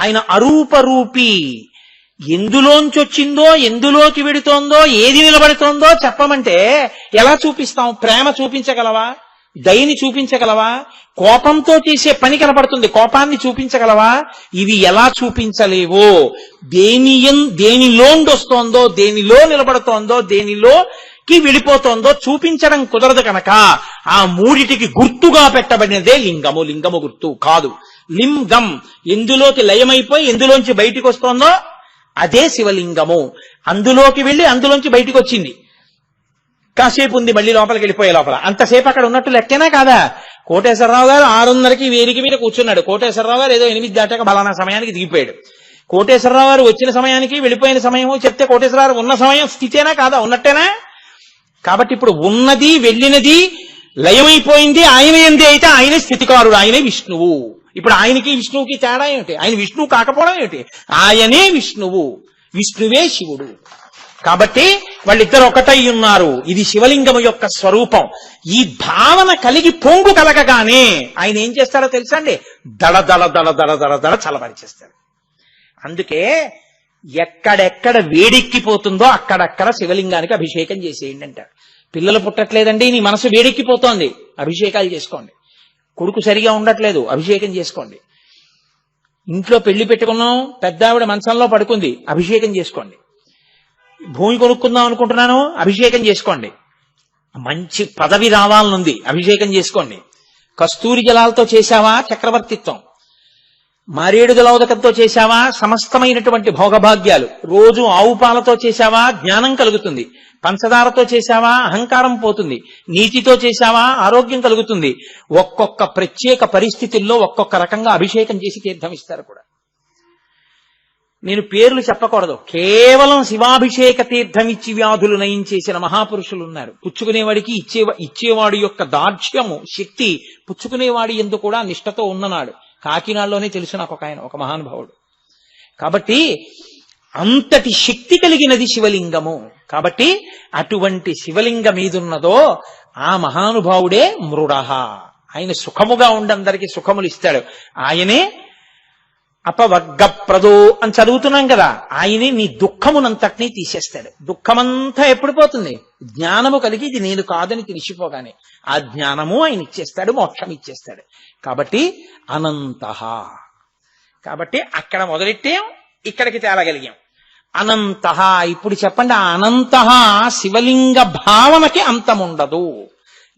ఆయన అరూపరూపి ఎందులోంచి వచ్చిందో ఎందులోకి వెడుతోందో ఏది నిలబడుతోందో చెప్పమంటే ఎలా చూపిస్తాం? ప్రేమ చూపించగలవా? దయని చూపించగలవా? కోపంతో చేసే పని కనపడుతుంది కోపాన్ని చూపించగలవా? ఇవి ఎలా చూపించలేవో? దేని దేనిలోండొస్తోందో దేనిలో వస్తోందో దేనిలో ఎక్కి విడిపోతోందో వెళ్ళిపోతోందో చూపించడం కుదరదు కనుక ఆ మూడిటికి గుర్తుగా పెట్టబడినదే లింగము. లింగము గుర్తు కాదు. లింగం ఎందులోకి లయమైపోయి ఎందులోంచి బయటికి వస్తోందో అదే శివలింగము. అందులోకి వెళ్ళి అందులోంచి బయటికి వచ్చింది కాసేపు ఉంది మళ్ళీ లోపలికి వెళ్ళిపోయే లోపల. అంతసేపు అక్కడ ఉన్నట్టు లెక్కేనా కాదా? కోటేశ్వరరావు గారు ఆరున్నరకి వేరికి మీద కూర్చున్నాడు. కోటేశ్వరరావు గారు ఏదో ఎనిమిది దాటాక బలానా సమయానికి దిగిపోయాడు. కోటేశ్వరరావు గారు వచ్చిన సమయానికి వెళ్ళిపోయిన సమయము చెప్తే కోటేశ్వరరావు ఉన్న సమయం స్థితేనా కాదా? ఉన్నట్టేనా? కాబట్టి ఇప్పుడు ఉన్నది వెళ్ళినది లయమైపోయింది ఆయన ఎందే అయితే ఆయన స్థితికారుడు ఆయనే విష్ణువు. ఇప్పుడు ఆయనకి విష్ణువుకి తేడా ఏమిటి? ఆయన విష్ణువు కాకపోవడం ఏమిటి? ఆయనే విష్ణువు విష్ణువే శివుడు. కాబట్టి వాళ్ళిద్దరు ఒకటై ఉన్నారు. ఇది శివలింగము యొక్క స్వరూపం. ఈ భావన కలిగి పొంగు కలగగానే ఆయన ఏం చేస్తాడో తెలుసా అండి? దళ దళ దళ దళ దళ దడ చలబరిచేస్తాడు అందుకే ఎక్కడెక్కడ వేడెక్కిపోతుందో అక్కడక్కడ శివలింగానికి అభిషేకం చేసేయండి అంటారు. పిల్లలు పుట్టట్లేదండి నీ మనసు వేడెక్కిపోతోంది. అభిషేకాలు చేసుకోండి. కొడుకు సరిగా ఉండట్లేదు అభిషేకం చేసుకోండి. ఇంట్లో పెళ్ళి పెట్టుకున్నాం పెద్ద ఆవిడ మంచంలో పడుకుంది అభిషేకం చేసుకోండి. భూమి కొనుక్కుందాం అనుకుంటున్నాను అభిషేకం చేసుకోండి. మంచి పదవి రావాలనుంది అభిషేకం చేసుకోండి. కస్తూరి జలాలతో చేశావా చక్రవర్తిత్వం? మారేడు జలౌదకంతో చేశావా? సమస్తమైనటువంటి భోగభాగ్యాలు. రోజు ఆవు పాలతో చేశావా? జ్ఞానం కలుగుతుంది. పంచదారతో చేశావా? అహంకారం పోతుంది. నీతితో చేశావా? ఆరోగ్యం కలుగుతుంది. ఒక్కొక్క ప్రత్యేక పరిస్థితుల్లో ఒక్కొక్క రకంగా అభిషేకం చేసి తీర్థం ఇస్తారు కూడా. నేను పేర్లు చెప్పకూడదు. కేవలం శివాభిషేక తీర్థం ఇచ్చి వ్యాధులు నయం చేసిన మహాపురుషులు ఉన్నారు. పుచ్చుకునేవాడికి ఇచ్చే ఇచ్చేవాడి యొక్క దార్ఢ్యము శక్తి పుచ్చుకునేవాడి ఎందు కూడా నిష్ఠతో ఉన్ననాడు. కాకినాడలోనే తెలుసు నాకు ఒక ఆయన ఒక మహానుభావుడు కాబట్టి అంతటి శక్తి కలిగినది శివలింగము. కాబట్టి అటువంటి శివలింగం మీదున్నదో ఆ మహానుభావుడే మృడహ. ఆయన సుఖముగా ఉండందరికీ సుఖములు ఇస్తాడు. ఆయనే అపవర్గప్రదో అని చదువుతున్నాం కదా ఆయనే నీ దుఃఖమునంతటినీ తీసేస్తాడు. దుఃఖమంతా ఎప్పుడు పోతుంది? జ్ఞానము కలిగి ఇది నేను కాదని తెలిసిపోగానే. ఆ జ్ఞానము ఆయన ఇచ్చేస్తాడు మోక్షం ఇచ్చేస్తాడు. కాబట్టి అనంత. కాబట్టి అక్కడ మొదలెట్టాం ఇక్కడికి తేలగలిగాం. అనంత ఇప్పుడు చెప్పండి ఆ అనంత శివలింగ భావనకి అంతముండదు.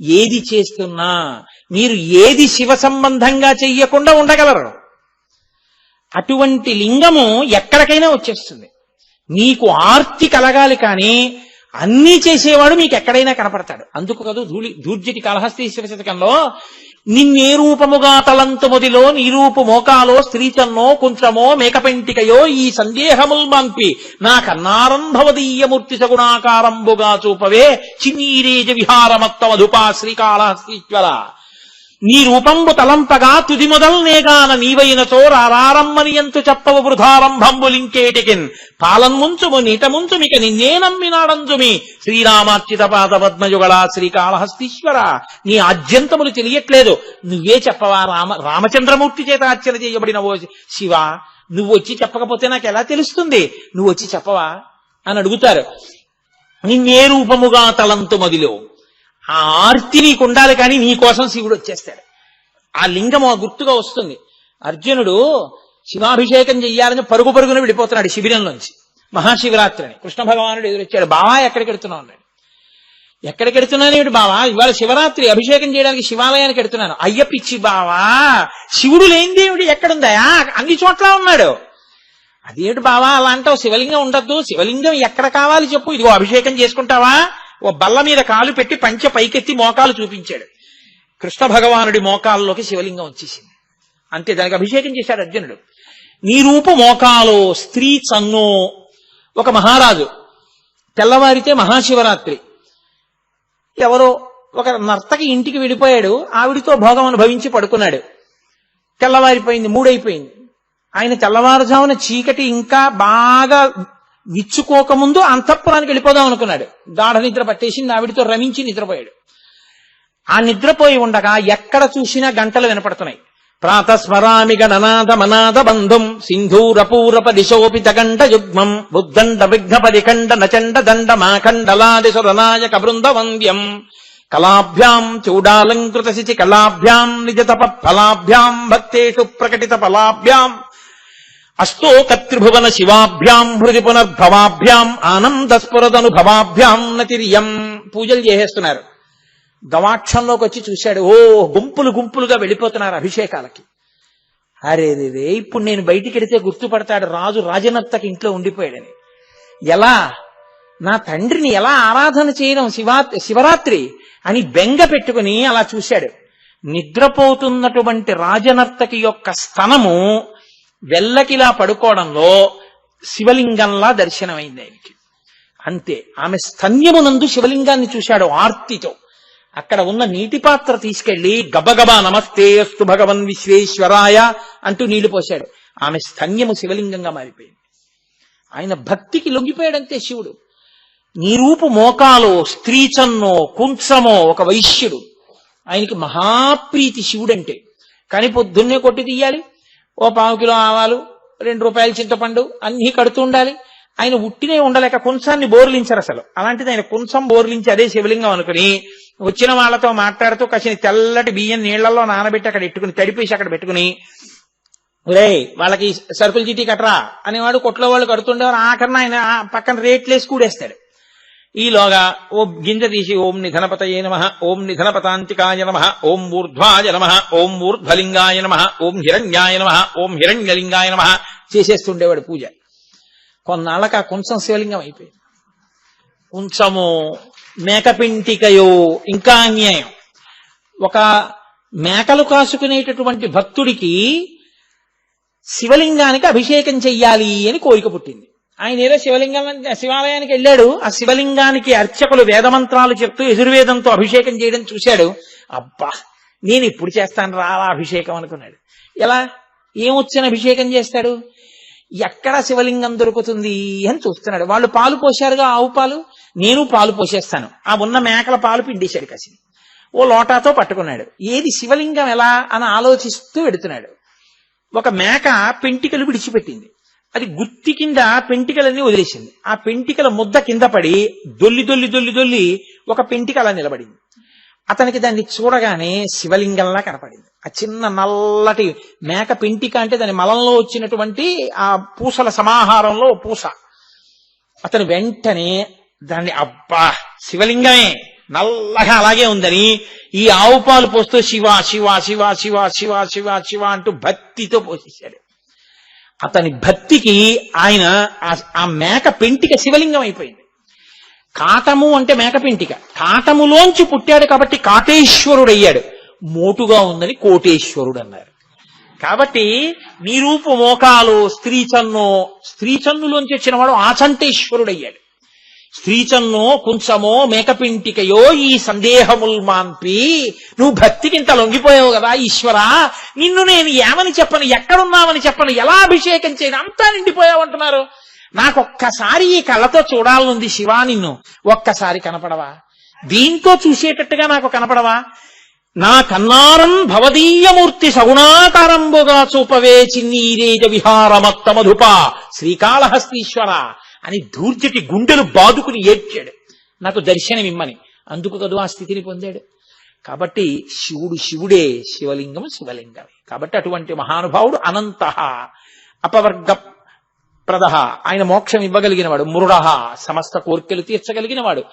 ఏది చేస్తున్నా మీరు ఏది శివ సంబంధంగా చెయ్యకుండా ఉండగలరు. అటువంటి లింగము ఎక్కడికైనా వచ్చేస్తుంది. మీకు ఆర్తి కలగాలి కానీ అన్నీ చేసేవాడు మీకు ఎక్కడైనా కనపడతాడు. అందుకు కదా ధూళి దూర్జటి కాళహస్తీశ్వర శతకంలో నిన్నే రూపముగా తలంతుమదిలో నీరూపు మోకాలో స్త్రీచన్నో కుంచమో మేకపెంటికయో ఈ సందేహముల్ మాన్పి. నా కన్నారంభవదీయమూర్తి సగుణాకారంబుగా చూపవే. చిన్నీరేజ విహారమత్తమధుపా శ్రీకాళహస్తీశ్వర నీ రూపంబు తలంపగా తుది మొదల్నేగాన నీవైనచో రారారమ్మని ఎంతు చెప్పవు వృధారంభంబులింకేటికిన్ పాలన్ముంచుము నీటముంచుమిక నిన్నే నమ్మినాడంజుమి. శ్రీరామార్చిత పాద పద్మయుగళ శ్రీకాళహస్తీశ్వర. నీ ఆద్యంతములు తెలియట్లేదు. నువ్వే చెప్పవా రామ రామచంద్రమూర్తి చేత అర్చన చేయబడిన ఓ శివ. నువ్వు వచ్చి చెప్పకపోతే నాకు ఎలా తెలుస్తుంది? నువ్వు వచ్చి చెప్పవా? అని అడుగుతారు. నిన్నే రూపముగా తలంతు మదిలో ఆ ఆర్తి నీకు ఉండాలి కానీ నీ కోసం శివుడు వచ్చేస్తాడు. ఆ లింగం ఆ గుర్తుగా వస్తుంది. అర్జునుడు శివాభిషేకం చెయ్యాలని పరుగు పరుగున వెళ్ళిపోతున్నాడు శిబిరంలోంచి. మహాశివరాత్రి అని కృష్ణ భగవానుడు ఎదురొచ్చాడు. బావా ఎక్కడికి ఎడుతున్నావు అన్నాడు. ఎక్కడికి బావా? ఇవాళ శివరాత్రి. అభిషేకం చేయడానికి శివాలయానికి ఎడుతున్నాను అయ్య పిచ్చి బావా శివుడు లేనిదేమిటి ఎక్కడుందాయా అన్ని చోట్ల ఉన్నాడు. అదేమిటి బావా? అలా అంటావు? శివలింగం ఉండద్దు. శివలింగం ఎక్కడ కావాలి చెప్పు. ఇదిగో అభిషేకం చేసుకుంటావా? ఓ బల్ల మీద కాలు పెట్టి పంచె పైకెత్తి మోకాలు చూపించాడు. కృష్ణ భగవానుడి మోకాల్లోకి శివలింగం వచ్చేసింది. అంతే దానికి అభిషేకం చేశాడు అర్జునుడు. నీ రూపు మోకాలో స్త్రీ చన్నో ఒక మహారాజు తెల్లవారితే మహాశివరాత్రి. ఎవరో ఒక నర్తకి ఇంటికి వెళ్ళిపోయాడు ఆవిడితో భోగం అనుభవించి పడుకున్నాడు. తెల్లవారిపోయింది మూడైపోయింది. ఆయన తెల్లవారుజామున చీకటి ఇంకా బాగా విచ్చుకోకముందు అంతఃపురానికి వెళ్ళిపోదాం అనుకున్నాడు. గాఢ నిద్ర పట్టేసి ఆవిడితో రమించి నిద్రపోయాడు. ఆ నిద్రపోయి ఉండగా ఎక్కడ చూసినా గంటలు వినపడుతున్నాయి. ప్రాతస్మరామి గణనాథ మనాథ బంధుం సింధూరపూరప దిశోపి తగండ యుగ్మం బుద్ధండ విఘ్న పరిఖండ నచండ దండ మాఖండలాది సురనాయక బృంద వంద్యం కళాభ్యాం చూడాలంకృత శిచి కళాభ్యాం నిజతప ఫలాభ్యాం భక్తేషు ప్రకటిత ఫలాభ్యాం. అస్తో అష్టోకత్రిభువన శివాభ్యాం హృది పునర్భవాభ్యాం ఆనందస్ఫురదనుభవాభ్యాం నతిరియం. పూజలు చేసేస్తున్నారు. గవాక్షంలోకి వచ్చి చూశాడు. ఓ గుంపులు గుంపులుగా వెళ్ళిపోతున్నారు అభిషేకాలకి. అరే రే ఇప్పుడు నేను బయటికి వెడితే గుర్తుపడతాడు రాజు రాజనర్తకి ఇంట్లో ఉండిపోయాడని. ఎలా? నా తండ్రిని ఎలా ఆరాధన చేయడం శివా శివరాత్రి అని బెంగ పెట్టుకుని అలా చూశాడు. నిద్రపోతున్నటువంటి రాజనర్తకి యొక్క స్థనము వెల్లకిలా పడుకోవడంలో శివలింగంలా దర్శనమైంది ఆయనకి. అంతే ఆమె స్తన్యమునందు శివలింగాన్ని చూశాడు ఆర్తితో. అక్కడ ఉన్న నీటి పాత్ర తీసుకెళ్ళి గబగబా నమస్తే అస్తు భగవన్ విశ్వేశ్వరాయ అంటూ నీళ్ళు పోశాడు. ఆమె స్తన్యము శివలింగంగా మారిపోయింది. ఆయన భక్తికి లొంగిపోయాడంతే శివుడు. నీరూపు మోకాలో స్త్రీచన్నో కుంచమో ఒక వైశ్యుడు. ఆయనకి మహాప్రీతి శివుడంటే. కానీ పొద్దున్నే కొట్టి తీయాలి ఓ పావు కిలో ఆవాలు రెండు రూపాయలు చింతపండు అన్నీ కడుతూ ఉండాలి. ఆయన ఉట్టినే ఉండలేక కొంచాన్ని బోర్లించరు అసలు. అలాంటిది ఆయన కొంచెం బోర్లించి అదే శివలింగం అనుకుని వచ్చిన వాళ్ళతో మాట్లాడుతూ కసిన తెల్లటి బియ్యం నీళ్ళలో నానబెట్టి అక్కడ పెట్టుకుని తడిపేసి అక్కడ పెట్టుకుని రే వాళ్ళకి సరుకులు చీటీ కట్టరా అనేవాడు కొట్లో వాళ్ళు కడుతుండేవారు. ఆఖరణ ఆయన ఆ పక్కన రేట్లేసి కూడేస్తాడు. ఈలోగా ఓ గింజ తీసి ఓం నిధనపతయే నమ ఓం నిధనపతాంతికాయ నమ ఓం ఊర్ధ్వాయ నమ ఓం ఊర్ధ్వలింగాయ నమ ఓం హిరణ్యాయ నమ ఓం హిరణ్యలింగాయ నమ చేసేస్తుండేవాడు పూజ. కొన్నాళ్ళకి ఆ కుంచం శివలింగం అయిపోయింది. కుంచము మేకపింటికయో ఇంకా అన్యాయం. ఒక మేకలు కాసుకునేటటువంటి భక్తుడికి శివలింగానికి అభిషేకం చెయ్యాలి అని కోరిక పుట్టింది. ఆయన ఏదో శివలింగం శివాలయానికి వెళ్ళాడు. ఆ శివలింగానికి అర్చకులు వేదమంత్రాలు చెప్తూ యజుర్వేదంతో అభిషేకం చేయడం చూశాడు. అబ్బా నేను ఇప్పుడు చేస్తాను రాలా అభిషేకం అనుకున్నాడు. ఎలా? ఏమొచ్చిన అభిషేకం చేస్తాడు? ఎక్కడ శివలింగం దొరుకుతుంది అని చూస్తున్నాడు. వాళ్ళు పాలు పోశారుగా ఆవు పాలు? నేను పాలు పోసేస్తాను. ఆ ఉన్న మేకల పాలు పిండేశాడు కసి ఓ లోటాతో పట్టుకున్నాడు. ఏది శివలింగం ఎలా అని ఆలోచిస్తూ వెడుతున్నాడు ఒక మేక పెంటికలు విడిచిపెట్టింది. అది గుత్తి కింద పెంటికలన్నీ వదిలేసింది. ఆ పెంటికల ముద్ద కింద పడి దొల్లి దొల్లి దొల్లి దొల్లి ఒక పెంటిక అలా నిలబడింది. అతనికి దాన్ని చూడగానే శివలింగంలా కనపడింది. ఆ చిన్న నల్లటి మేక పెంటిక అంటే దాని మలంలో వచ్చినటువంటి ఆ పూసల సమాహారంలో పూస. అతను వెంటనే దాన్ని అబ్బా శివలింగమే నల్లగా అలాగే ఉందని ఈ ఆవు పాలు పోస్తూ శివ శివ శివ శివ శివ శివ శివ అంటూ భక్తితో పోసేశాడు. అతని భక్తికి ఆయన ఆ- మేక పెంటిక శివలింగం అయిపోయింది. కాటము అంటే మేక పెంటిక. కాటములోంచి పుట్టాడు కాబట్టి కాటేశ్వరుడు అయ్యాడు మోటుగా ఉందని కోటేశ్వరుడు అన్నారు కాబట్టి నీ రూపు మోకాలు స్త్రీ చన్నో స్త్రీ చన్నులోంచి వచ్చిన వాడు ఆచంటేశ్వరుడు అయ్యాడు స్త్రీచన్నో కుంచమో మేకపింటికయో ఈ సందేహముల్ మాన్పి. నువ్వు భక్తికి ఇంత లొంగిపోయావు కదా ఈశ్వరా. నిన్ను నేను ఏమని చెప్పను ఎక్కడున్నావని చెప్పను ఎలా అభిషేకం చేయను అంతా నిండిపోయావు అంటున్నారు. నాకొక్కసారి ఈ కళ్ళతో చూడాలనుంది శివా నిన్ను. ఒక్కసారి కనపడవా? దీంతో చూసేటట్టుగా నాకు కనపడవా? నా కన్నారం భవదీయమూర్తి సగుణాకారంబుగా చూపవే చిన్నీరేజ విహారమత్త మధుప శ్రీకాళహస్తీశ్వర. అని దూర్జటి గుండెలు బాదుకుని ఏడ్చాడు. నాకు దర్శనమిమ్మని. అందుకు కదూ ఆ స్థితిని పొందాడు. కాబట్టి శివుడు శివుడే శివలింగం శివలింగమే. కాబట్టి అటువంటి మహానుభావుడు అనంత అపవర్గ ప్రద ఆయన మోక్షం ఇవ్వగలిగినవాడు మురుడహ సమస్త కోర్కెలు తీర్చగలిగినవాడు.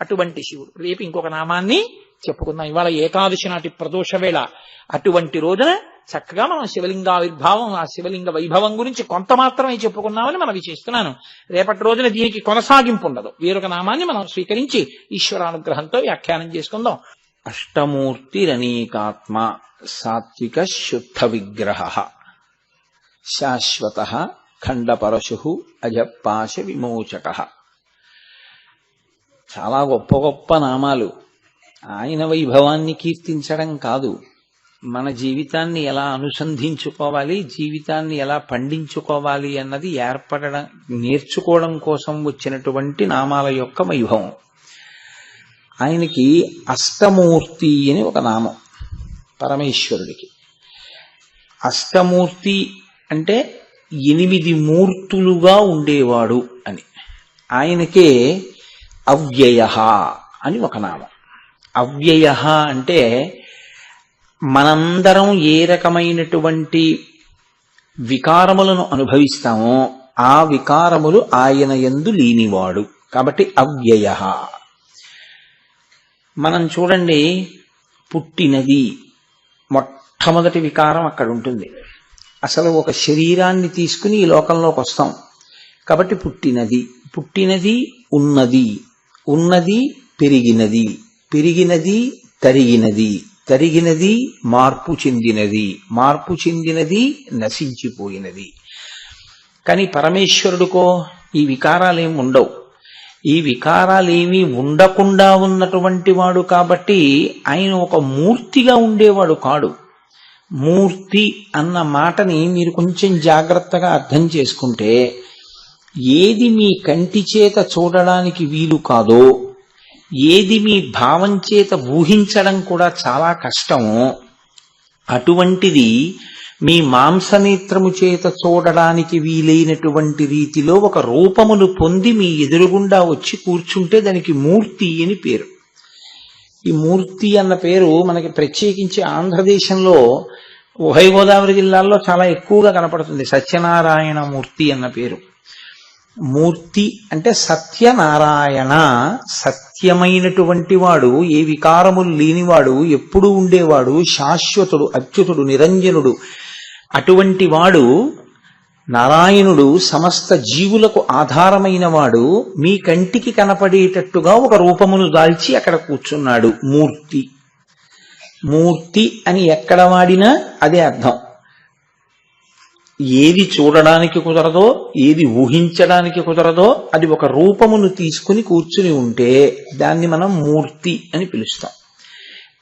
అటువంటి శివుడు. రేపు ఇంకొక నామాన్ని చెప్పుకుందాం. ఇవాళ ఏకాదశి నాటి ప్రదోష వేళ. అటువంటి రోజున చక్కగా మనం శివలింగావిర్భావం ఆ శివలింగ వైభవం గురించి కొంత మాత్రమే చెప్పుకున్నామని మనం చేస్తున్నాను. రేపటి రోజున దీనికి కొనసాగింపు ఉండదు వేరొక నామాన్ని మనం స్వీకరించి ఈశ్వరానుగ్రహంతో వ్యాఖ్యానం చేసుకుందాం. అష్టమూర్తిరనీకాత్మ సాత్విక శుద్ధ విగ్రహ. శాశ్వత ఖండపరశు అజపాశ విమోచక. చాలా గొప్ప గొప్ప నామాలు. ఆయన వైభవాన్ని కీర్తించడం కాదు. మన జీవితాన్ని ఎలా అనుసంధించుకోవాలి జీవితాన్ని ఎలా పండించుకోవాలి అన్నది ఏర్పడడం నేర్చుకోవడం కోసం వచ్చినటువంటి నామాల యొక్క వైభవం. ఆయనకి అష్టమూర్తి అని ఒక నామం పరమేశ్వరుడికి. అష్టమూర్తి అంటే ఎనిమిది మూర్తులుగా ఉండేవాడు అని. ఆయనకే అవ్యయ అని ఒక నామం. అవ్యయ అంటే మనందరం ఏ రకమైనటువంటి వికారములను అనుభవిస్తామో ఆ వికారములు ఆయన ఎందు లేనివాడు. కాబట్టి అవ్యయ. మనం చూడండి పుట్టినది మొట్టమొదటి వికారం అక్కడ ఉంటుంది. అసలు ఒక శరీరాన్ని తీసుకుని ఈ లోకంలోకి వస్తాం. కాబట్టి పుట్టినది. పుట్టినది ఉన్నది. ఉన్నది పెరిగినది పెరిగినది తరిగినది తరిగినది మార్పు చెందినది మార్పు చెందినది నశించిపోయినది. కానీ పరమేశ్వరుడికో ఈ వికారాలేం ఉండవు. ఈ వికారాలేమీ ఉండకుండా ఉన్నటువంటి వాడు కాబట్టి ఆయన ఒక మూర్తిగా ఉండేవాడు కాడు. మూర్తి అన్న మాటని మీరు కొంచెం జాగ్రత్తగా అర్థం చేసుకుంటే ఏది మీ కంటి చేత చూడడానికి వీలు కాదో ఏది మీ భావం చేత ఊహించడం కూడా చాలా కష్టమో అటువంటిది మీ మాంసనేత్రము చేత చూడడానికి వీలైనటువంటి రీతిలో ఒక రూపమును పొంది మీ ఎదురుగుండా వచ్చి కూర్చుంటే దానికి మూర్తి అని పేరు. ఈ మూర్తి అన్న పేరు మనకి ప్రత్యేకించి ఆంధ్రదేశంలో ఉభయ గోదావరి జిల్లాల్లో చాలా ఎక్కువగా కనపడుతుంది. సత్యనారాయణ మూర్తి అన్న పేరు. మూర్తి అంటే సత్యనారాయణ సత్యమైనటువంటి వాడు ఏ వికారములు లేనివాడు ఎప్పుడూ ఉండేవాడు శాశ్వతుడు అత్యుతుడు నిరంజనుడు. అటువంటి వాడు నారాయణుడు సమస్త జీవులకు ఆధారమైన వాడు మీ కంటికి కనపడేటట్టుగా ఒక రూపమును దాల్చి అక్కడ కూర్చున్నాడు. మూర్తి. మూర్తి అని ఎక్కడ వాడినా అదే అర్థం. ఏది చూడడానికి కుదరదో ఏది ఊహించడానికి కుదరదో అది ఒక రూపమును తీసుకుని కూర్చుని ఉంటే దాన్ని మనం మూర్తి అని పిలుస్తాం.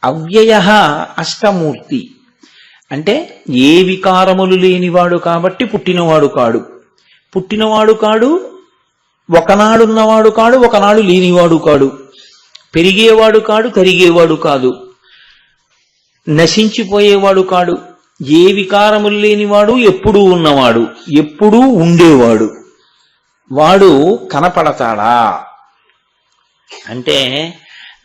అవ్యయ అష్టమూర్తి. అంటే ఏ వికారములు లేనివాడు కాబట్టి పుట్టినవాడు కాడు. పుట్టినవాడు కాడు ఒకనాడున్నవాడు కాడు ఒకనాడు లేనివాడు కాడు. పెరిగేవాడు కాడు కరిగేవాడు కాదు. నశించిపోయేవాడు కాడు. ఏ వికారములు లేనివాడు ఎప్పుడూ ఉన్నవాడు ఎప్పుడూ ఉండేవాడు. వాడు కనపడతాడా? అంటే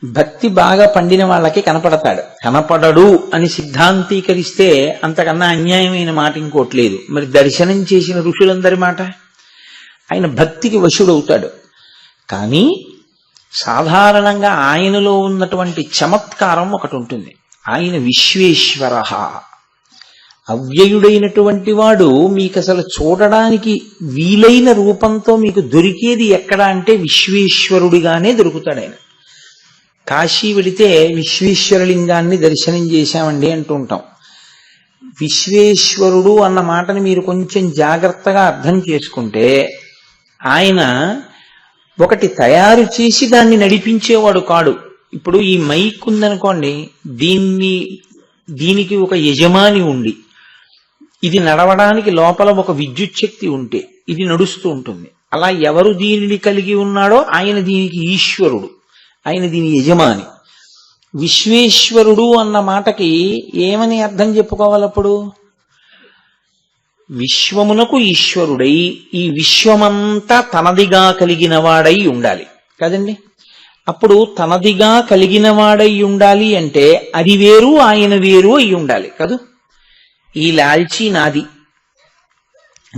భక్తి బాగా పండిన వాళ్ళకి కనపడతాడు. కనపడడు అని సిద్ధాంతీకరిస్తే అంతకన్నా అన్యాయమైన మాట ఇంకోట్లేదు మరి దర్శనం చేసిన ఋషులందరి మాట? ఆయన భక్తికి వశుడవుతాడు. కానీ సాధారణంగా ఆయనలో ఉన్నటువంటి చమత్కారం ఒకటి ఉంటుంది. ఆయన విశ్వేశ్వర. అవ్యయుడైనటువంటి వాడు మీకు అసలు చూడడానికి వీలైన రూపంతో మీకు దొరికేది ఎక్కడ అంటే విశ్వేశ్వరుడిగానే దొరుకుతాడు ఆయన. కాశీ వెళితే విశ్వేశ్వరలింగాన్ని దర్శనం చేశామండి అంటూ ఉంటాం విశ్వేశ్వరుడు అన్న మాటని మీరు కొంచెం జాగ్రత్తగా అర్థం చేసుకుంటే ఆయన ఒకటి తయారు చేసి దాన్ని నడిపించేవాడు కాడు. ఇప్పుడు ఈ మైక్ ఉందనుకోండి దీన్ని దీనికి ఒక యజమాని ఉండి ఇది నడవడానికి లోపల ఒక విద్యుత్ శక్తి ఉంటే ఇది నడుస్తూ ఉంటుంది. అలా ఎవరు దీనిని కలిగి ఉన్నాడో ఆయన దీనికి ఈశ్వరుడు ఆయన దీని యజమాని. విశ్వేశ్వరుడు అన్న మాటకి ఏమని అర్థం చెప్పుకోవాలప్పుడు విశ్వమునకు ఈశ్వరుడై ఈ విశ్వమంతా తనదిగా కలిగిన వాడై ఉండాలి. కదండి? అప్పుడు తనదిగా కలిగిన వాడై ఉండాలి అంటే అది వేరు ఆయన వేరు అయి ఉండాలి. కదూ? ఈ లాల్చీ నాది.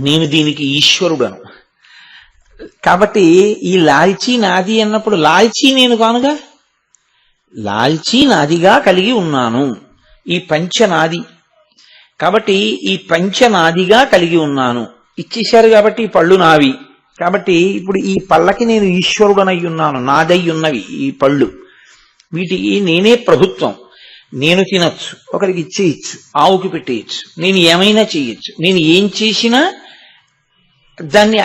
నేను దీనికి ఈశ్వరుడను. కాబట్టి ఈ లాల్చీ నాది అన్నప్పుడు లాల్చీ నేను కానుగా? లాల్చీ నాదిగా కలిగి ఉన్నాను. ఈ పంచ నాది. కాబట్టి ఈ పంచ నాదిగా కలిగి ఉన్నాను. ఇచ్చేశారు కాబట్టి ఈ పళ్ళు నావి. కాబట్టి ఇప్పుడు ఈ పళ్ళకి నేను ఈశ్వరుడనై ఉన్నాను. నాదై ఉన్నవి ఈ పళ్ళు. వీటికి నేనే ప్రభుత్వం. నేను తినొచ్చు. ఒకరికి ఇచ్చేయచ్చు ఆవుకి పెట్టేయచ్చు నేను ఏమైనా చేయొచ్చు నేను ఏం చేసినా దాన్ని